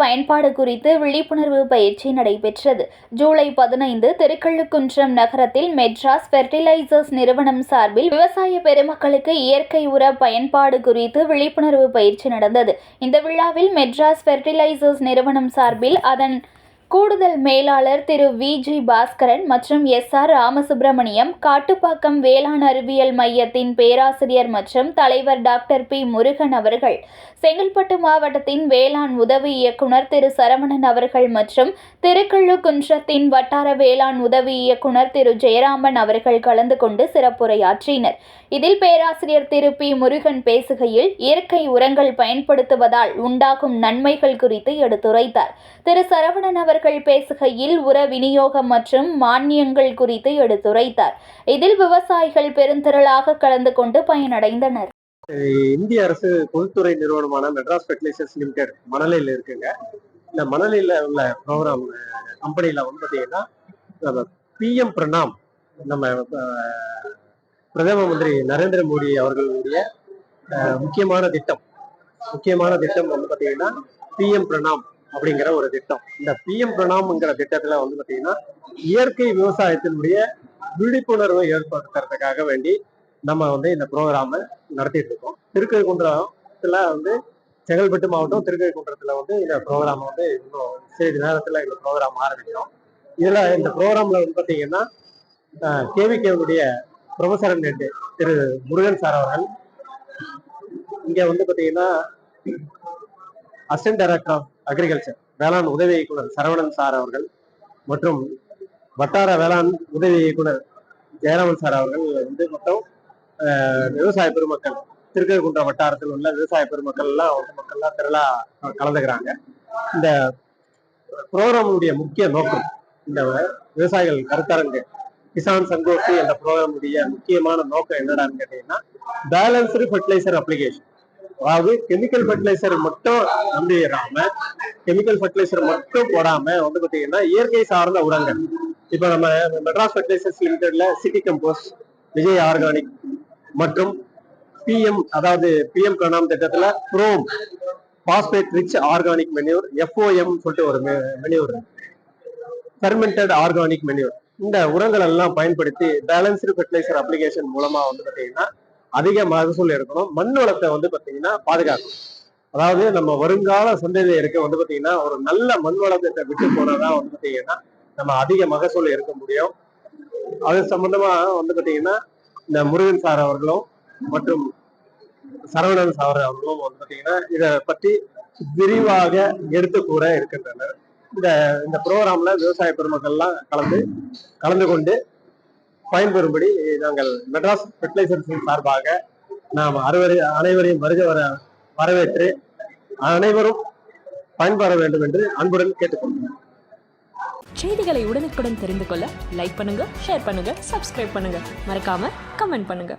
பயன்பாடு குறித்து விழிப்புணர்வு பயிற்சி நடைபெற்றது. ஜூலை பதினைந்து தெருக்கள்ளுக்குன்றம் நகரத்தில் மெட்ராஸ் ஃபெர்டிலைசர்ஸ் நிறுவனம் சார்பில் விவசாய பெருமக்களுக்கு இயற்கை உர பயன்பாடு குறித்து விழிப்புணர்வு பயிற்சி நடந்தது. இந்த விழாவில் மெட்ராஸ் ஃபெர்டிலைசர்ஸ் நிறுவனம் சார்பில் அதன் கூடுதல் மேலாளர் திரு வி. ஜி. பாஸ்கரன் மற்றும் எஸ். ஆர். ராமசுப்பிரமணியம் காட்டுப்பாக்கம் வேளாண் அறிவியல் மையத்தின் பேராசிரியர் மற்றும் தலைவர் டாக்டர் பி. முருகன் அவர்கள் செங்கல்பட்டு மாவட்டத்தின் வேளாண் உதவி இயக்குனர் திரு. சரவணன் அவர்கள் மற்றும் திருக்கழுக்குன்றத்தின் வட்டார வேளாண் உதவி இயக்குனர் திரு. ஜெயராமன் அவர்கள் கலந்து கொண்டு சிறப்புரையாற்றினர். இதில் பேராசிரியர் திரு. பி. முருகன் பேசுகையில் இயற்கை உரங்கள் பயன்படுத்துவதால் உண்டாகும் நன்மைகள் குறித்து எடுத்துரைத்தார். திரு. சரவணன் அவர்கள் பேசுகையில் உர விநியோகம் மற்றும் மானியங்கள் குறித்து எடுத்துரைத்தார். இதில் விவசாயிகள் பெருந்திரளாக கலந்து கொண்டு பயனடைந்தனர். இந்திய அரசு பொதுத்துறை நிறுவனமான மெட்ராஸ் ஃபெர்டிலைசர்ஸ் லிமிடெட் மணலில் இருக்குங்க. இந்த மணலில் உள்ள ப்ரோக்ராம் கம்பெனியில் வந்து பார்த்தீங்கன்னா நம்ம பிஎம் பிரணாம் நம்ம பிரதம மந்திரி நரேந்திர மோடி அவர்களுடைய முக்கியமான திட்டம் முக்கியமான திட்டம் வந்து பார்த்தீங்கன்னா பிஎம் பிரணாம் அப்படிங்கிற ஒரு திட்டம். இந்த பிஎம் பிரணாம்ங்கிற திட்டத்துல வந்து பாத்தீங்கன்னா இயற்கை விவசாயத்தினுடைய விழிப்புணர்வை ஏற்படுத்துறதுக்காக வேண்டி நம்ம வந்து இந்த ப்ரோக்ராமை நடத்திட்டு இருக்கோம். திருக்கழுக்குன்றத்துல வந்து செங்கல்பட்டு மாவட்டம் திருக்கழுக்குன்றத்துல வந்து இந்த ப்ரோக்ராம் வந்து இன்னும் சிறிது நேரத்துல இந்த ப்ரோக்ராம் ஆரம்பிக்கிறோம். இதுல இந்த ப்ரோக்ராம்ல வந்து பாத்தீங்கன்னா கேவிகேவுடைய ப்ரொஃபசர் ஹெட் திரு முருகன் சார் அவர்கள் இங்க வந்து பாத்தீங்கன்னா அசிஸ்டன்ட் டைரக்டர் ஆஃப் அக்ரிகல்ச்சர் வேளாண் உதவி இயக்குனர் சரவணன் சார் அவர்கள் மற்றும் வட்டார வேளாண் உதவி இயக்குனர் ஜெயராமன் சார் அவர்கள் வந்து மொத்தம் விவசாய பெருமக்கள் திருக்கழுக்குன்றம் வட்டாரத்தில் உள்ள விவசாய பெருமக்கள் எல்லாம் வந்து மக்கள்லாம் திரளா கலந்துக்கிறாங்க. இந்த ப்ரோக்ராமுடைய முக்கிய நோக்கம் இந்த விவசாயிகள் கருத்தரங்கு கிசான் சங்கோஷ்டி என்ற ப்ரோக்ராமுடைய முக்கியமான நோக்கம் என்னடான்னு கேட்டீங்கன்னா பேலன்ஸ்டு ஃபெர்டிலைசர் அப்ளிகேஷன் அதாவது கெமிக்கல் ஃபர்டிலைசர் மட்டும் நம்பிடாம கெமிக்கல் ஃபர்டிலைசர் மட்டும் போடாம வந்து பாத்தீங்கன்னா இயற்கை சார்ந்த உரங்கள். இப்ப நம்ம மெட்ராஸ் ஃபெர்டிலைசர்ஸ் லிமிடெட்ல சிட்டி கம்போஸ் விஜய் ஆர்கானிக் மற்றும் பிஎம் அதாவது பிஎம் பிரணாம் திட்டத்துல PROM phosphate rich organic manure FOM சொல்லிட்டு ஒரு மெனியூர் ஃபெர்மெண்டட் ஆர்கானிக் மெனியூர் இந்த உரங்கள் எல்லாம் பயன்படுத்தி பேலன்ஸ்டு ஃபெர்டிலைசர் அப்ளிகேஷன் மூலமா வந்து பாத்தீங்கன்னா அதிக மகசூல் எடுக்கணும். மண் வளத்தை வந்து பாத்தீங்கன்னா பாதுகாக்கணும். அதாவது நம்ம வருங்கால சந்ததியருக்கு வந்து பாத்தீங்கன்னா ஒரு நல்ல மண் வளத்தை விட்டு போனாதான் வந்து பாத்தீங்கன்னா நம்ம அதிக மகசூல் எடுக்க முடியும். அது சம்பந்தமா வந்து பாத்தீங்கன்னா இந்த முருகன் சார் அவர்களும் மற்றும் சரவணன் சார் அவர்களும் வந்து பாத்தீங்கன்னா இத பற்றி விரிவாக எடுத்து கூற இருக்கின்றனர். இந்த இந்த ப்ரோக்ராம்ல விவசாய பெருமக்கள்லாம் கலந்து கலந்து கொண்டு பயன்பெறும்படி நாங்கள் மெட்ராஸ் ஃபெர்டிலைசர்ஸின் சார்பாக நாம் அறுவரை அனைவரையும் வருக வர வரவேற்று அனைவரும் பயன்பெற வேண்டும் என்று அன்புடன் கேட்டுக்கொள்கிறேன் செய்திகளை உடனுக்குடன் தெரிந்து கொள்ள லைக் பண்ணுங்க ஷேர் பண்ணுங்க சப்ஸ்கிரைப் பண்ணுங்க. மறக்காம கமெண்ட் பண்ணுங்க.